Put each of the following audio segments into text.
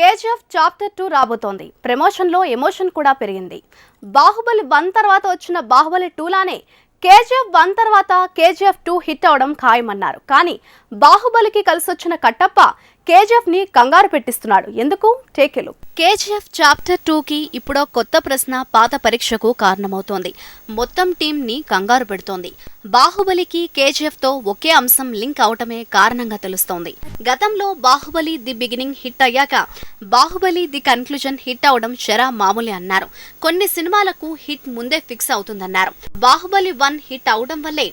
KGF chapter two రాబోతోంది. ప్రమోషన్లో emotion కూడా పెరిగింది. బాహుబలి వన్ తర్వాత వచ్చిన బాహుబలి టూ లానే కేజీఎఫ్ వన్ తర్వాత కేజీఎఫ్ టూ హిట్ అవడం ఖాయమన్నారు. కానీ బాహుబలికి కలిసొచ్చిన కట్టప్ప కేజీఎఫ్ని కంగారు పెట్టిస్తున్నాడు. ఎందుకు? టేకెలు కేజీఎఫ్ చాప్టర్ టూ కి ఇప్పుడో కొత్త ప్రశ్న పాత పరీక్షకు కారణమవుతోంది. మొత్తం టీంని కంగారు పెడుతోంది. బాహుబలికి కేజీఎఫ్తో ఒకే అంశం లింక్ అవటమే కారణంగా తెలుస్తోంది. గతంలో బాహుబలి ది బిగినింగ్ హిట్ అయ్యాక బాహుబలి ది కన్క్లూజన్ హిట్ అవడం శరా మామూలే అన్నారు. కొన్ని సినిమాలకు హిట్ ముందే ఫిక్స్ అవుతుందన్నారు. బాహుబలి వన్ హిట్ అవడం వల్లే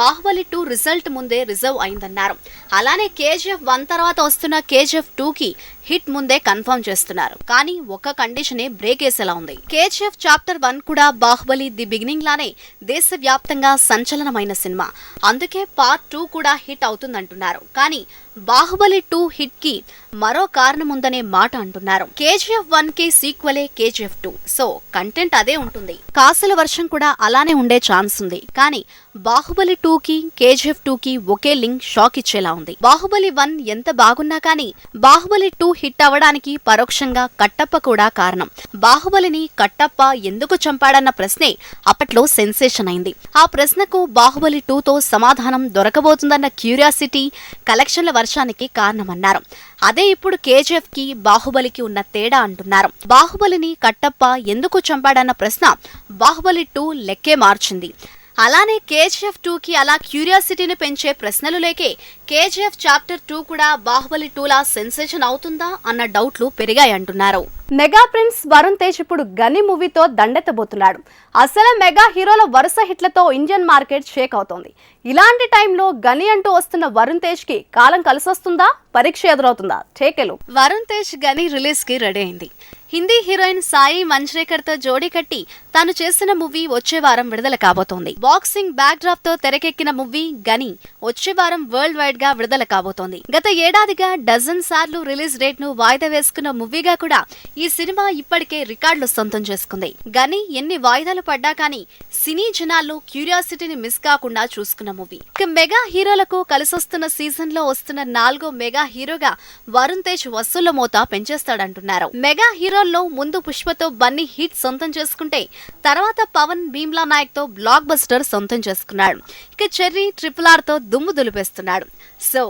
బాహుబలి టూ రిజల్ట్ ముందే రిజర్వ్ అయిందన్నారు. అలానే కేజీఎఫ్ వన్ తర్వాత వస్తున్న కేజీఎఫ్ టూ కి హిట్ ముందే కన్ఫర్మ్ చేస్తున్నారు. కానీ ఒక కండిషనే బ్రేక్ వేసేలా ఉంది. కేజీఎఫ్ చాప్టర్ వన్ కూడా బాహుబలి ది బిగినింగ్ లానే దేశవ్యాప్తంగా సంచలనమైన సినిమా. అందుకే పార్ట్ టూ కూడా హిట్ అవుతుందంటున్నారు. కానీ బాహుబలి టూ హిట్కి మరో కారణం ఉందనే మాట అంటున్నారు. కేజీఎఫ్ వన్కి సీక్వలే కేజీఎఫ్ టూ. సో కంటెంట్ అదే ఉంటుంది. కాసుల వర్షం కూడా అలానే ఉండే ఛాన్స్ ఉంది. కానీ బాహుబలి టూ కి కేజీఎఫ్ టూ కి ఒకే లింక్ షాక్ ఇచ్చేలా ఉంది. బాహుబలి వన్ ఎంత బాగున్నా కానీ బాహుబలి టూ హిట్ అవ్వడానికి పరోక్షంగా కట్టప్ప కూడా కారణం. బాహుబలిని కట్టప్ప ఎందుకు చంపాడన్న ప్రశ్నే అప్పట్లో సెన్సేషన్ అయింది. ఆ ప్రశ్నకు బాహుబలి టూతో సమాధానం దొరకబోతుందన్న క్యూరియాసిటీ కలెక్షన్ల వర్షానికి కారణమన్నారు. అదే ఇప్పుడు కేజీఎఫ్కి బాహుబలికి ఉన్న తేడా అంటున్నారు. బాహుబలిని కట్టప్ప ఎందుకు చంపాడన్న ప్రశ్న బాహుబలి టూ లెక్కే మార్చింది. అలానే కేజీఎఫ్ టూకి అలా క్యూరియాసిటీని పెంచే ప్రశ్నలు లేకే కేజీఎఫ్ చాప్టర్ టూ కూడా బాహుబలి టూలా సెన్సేషన్ అవుతుందా అన్న డౌట్లు పెరిగాయి అంటున్నారు మెగా ప్రిన్స్ వరుణ్ తేజ్ ఇప్పుడు గని మూవీతో దండెత్తబోతున్నాడు. అసలు మెగా హీరోల వరుస హిట్లతో ఇండియన్ మార్కెట్ షేక్ అవుతోంది. ఇలాంటి టైంలో గని అంటూ వస్తున్న వరుణ్ తేజ్కి కాలం కలిసొస్తుందా? పరీక్ష ఎదురవుతుందా? టేకెలు. వరుణ్ తేజ్ గని రిలీజ్కి రెడీ అయింది. హిందీ హీరోయిన్ సాయి మంజ్రేకర్తో జోడీ కట్టి తాను చేసిన మూవీ వచ్చే వారం విడుదల కాబోతోంది. బాక్సింగ్ బ్యాక్ డ్రాప్తో తెరకెక్కిన మూవీ గని వచ్చే వారం వరల్డ్ వైడ్గా విడుదల కాబోతోంది. గత ఏడాదిగా డజన్ సార్లు రిలీజ్ డేట్ను వాయిదా వేసుకున్న మూవీగా కూడా ఈ సినిమా ఇప్పటికే రికార్డులు సొంతం చేసుకుంది. గని ఎన్ని వాయిదాలు పడ్డా కానీ సినీ జనాల్లో క్యూరియాసిటీని మిస్ కాకుండా చూసుకున్న మూవీ. ఇక మెగా హీరోలకు కలిసొస్తున్న సీజన్లో వస్తున్న నాలుగో మెగా హీరోగా వరుణ్ తేజ్ వసూళ్ళ మోత పెంచేస్తాడంటున్నారు. మెగా హీరో హీరోల్లో ముందు పుష్పతో బన్నీ హిట్ సొంతం చేసుకుంటే తర్వాత పవన్ భీమ్లా నాయక్తో బ్లాక్ బస్టర్ సొంతం చేసుకున్నాడు. ఇక చెర్రీ ట్రిపుల్ ఆర్తో దుమ్ము దులిపేస్తున్నాడు. సో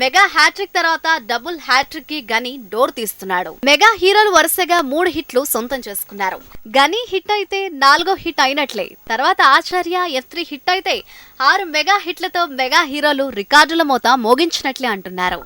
మెగా హ్యాట్రిక్ తర్వాత డబుల్ హ్యాట్రిక్కి గని డోర్ తీస్తున్నాడు. మెగా హీరోలు వరుసగా మూడు హిట్లు సొంతం చేసుకున్నారు. గని హిట్ అయితే నాలుగో హిట్ అయినట్లే. తర్వాత ఆచార్య ఎఫ్ త్రీ హిట్ అయితే ఆరు మెగా హిట్లతో మెగా హీరోలు రికార్డుల మోత మోగించినట్లే అంటున్నారు.